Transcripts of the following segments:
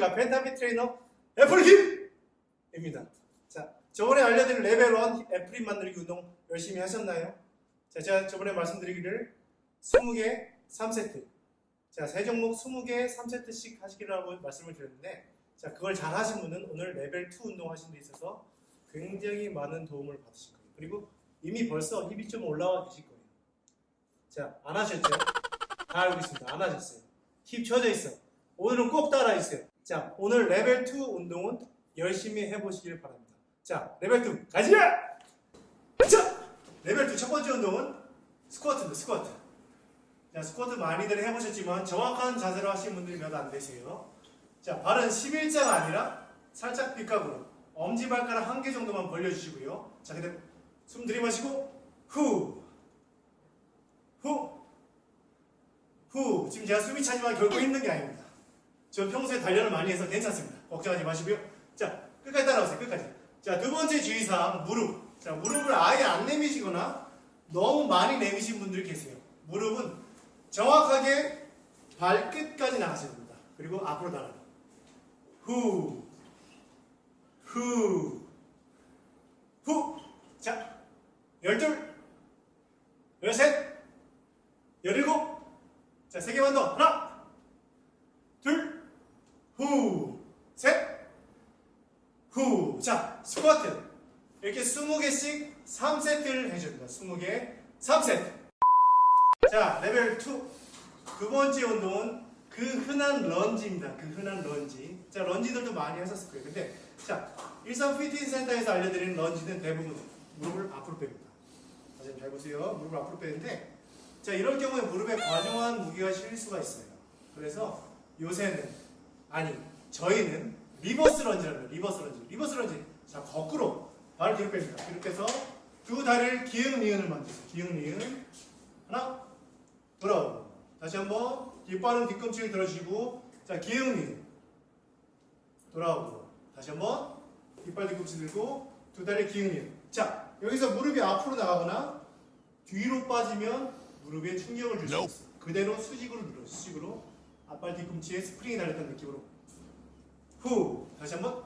안녕하십니까 펜타피 트레이너 애플킴입니다. 자 저번에 알려드린 레벨 1 애플킴 만들기 운동 열심히 하셨나요? 자 제가 저번에 말씀드리기를 20개 3세트. 자 세 종목 20개 3세트씩 하시기라고 말씀을 드렸는데 자 그걸 잘 하신 분은 오늘 레벨 2 운동 하신 데 있어서 굉장히 많은 도움을 받으실 거예요. 그리고 이미 벌써 힙이 좀 올라와 계실 거예요. 자 안 하셨죠? 다 알고 있습니다. 안 하셨어요. 힙 쳐져 있어. 오늘은 꼭 따라 있어요. 자, 오늘 레벨 2 운동은 열심히 해보시길 바랍니다. 자, 레벨 2 가자! 자, 레벨 2 첫 번째 운동은 스쿼트입니다. 스쿼트. 자, 스쿼트 많이들 해보셨지만 정확한 자세로 하시는 분들이 몇 안 되세요. 자, 발은 11자가 아니라 살짝 빗각으로 엄지발가락 한 개 정도만 벌려주시고요. 자, 그다음 숨 들이마시고 후, 후, 후. 지금 제가 숨이 차지만 결코 힘든 게 아닙니다. 저 평소에 단련을 많이 해서 괜찮습니다. 걱정하지 마시고요. 자, 끝까지 따라오세요. 끝까지. 자, 두 번째 주의사항, 무릎. 자, 무릎을 아예 안 내미시거나 너무 많이 내미신 분들이 계세요. 무릎은 정확하게 발끝까지 나가셔야 됩니다. 그리고 앞으로 나가요. 후, 후, 후. 자, 열둘, 열셋, 열일곱. 자, 세 개만 더. 하나, 둘, 후, 셋, 후. 자, 스쿼트. 이렇게 20개씩 3세트를 해줍니다. 20개, 3세트. 자, 레벨 2. 두 번째 운동은 그 흔한 런지입니다. 그 흔한 런지. 자, 런지들도 많이 하셨을 거예요. 근데, 자, 일산 피트니스 센터에서 알려드리는 런지는 대부분 무릎을 앞으로 뺍니다. 다시 잘 보세요. 무릎을 앞으로 빼는데, 자, 이럴 경우에 무릎에 과중한 무게가 실릴 수가 있어요. 그래서 요새는 아니 저희는 리버스 런지라는. 리버스 런지. 리버스 런지. 자 거꾸로 발을 뒤로 뺍니다. 뒤로 빼서 두 다리를 기흥 니은을 만드세요. 기흥 니은 하나 돌아오고 다시 한번 뒷발은 뒤꿈치를 들어주시고 자 기흥 니은 돌아오고 다시 한번 뒷발 뒤꿈치 들고 두 다리 기흥 니은 자 여기서 무릎이 앞으로 나가거나 뒤로 빠지면 무릎에 충격을 줄 수. 있어요. 그대로 수직으로 눌러 수직으로 앞발 뒤꿈치에 스프링이 달렸던 느낌으로. 후. 다시 한번.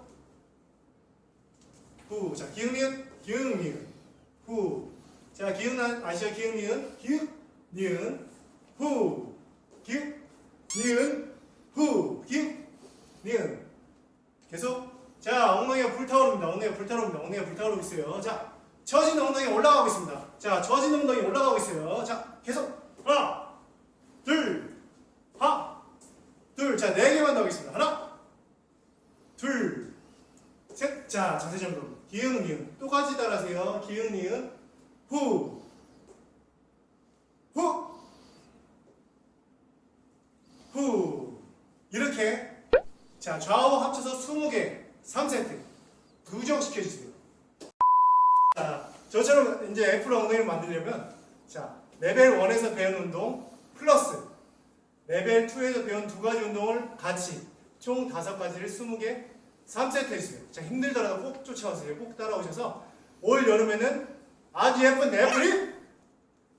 후자 기흥니은 기흥니은. 후자 기흥난 아시아 기흥니은 기흥니은 후. 기흥니은 후. 기흥니은. 계속. 자 엉덩이가 불타오릅니다. 엉덩이가 불타오릅니다. 엉덩이가 불타오르고 있어요. 자 처진 엉덩이 올라가고 있습니다. 자 처진 엉덩이 올라가고 있어요. 자 계속. 하나 둘 하나 둘, 자, 네 개만 더 하겠습니다. 하나, 둘, 셋. 자, 자세 정돈. 기흥, 니은. 똑같이 따라하세요. 기흥, 니은. 후, 후, 후. 이렇게. 자, 좌우 합쳐서 20개, 3세트. 누적시켜주세요. 자, 저처럼 이제 애플 엉덩이를 만들려면, 자, 레벨 1에서 배운 운동, 플러스 레벨 2에서 배운 두 가지 운동을 같이 총 다섯 가지를 20개 3세트 했어요. 자, 힘들더라도 꼭 쫓아오세요. 꼭 따라오셔서 올 여름에는 아주 예쁜 내플이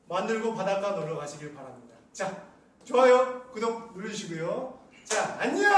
만들고 바닷가 놀러 가시길 바랍니다. 자, 좋아요, 구독 눌러주시고요. 자, 안녕!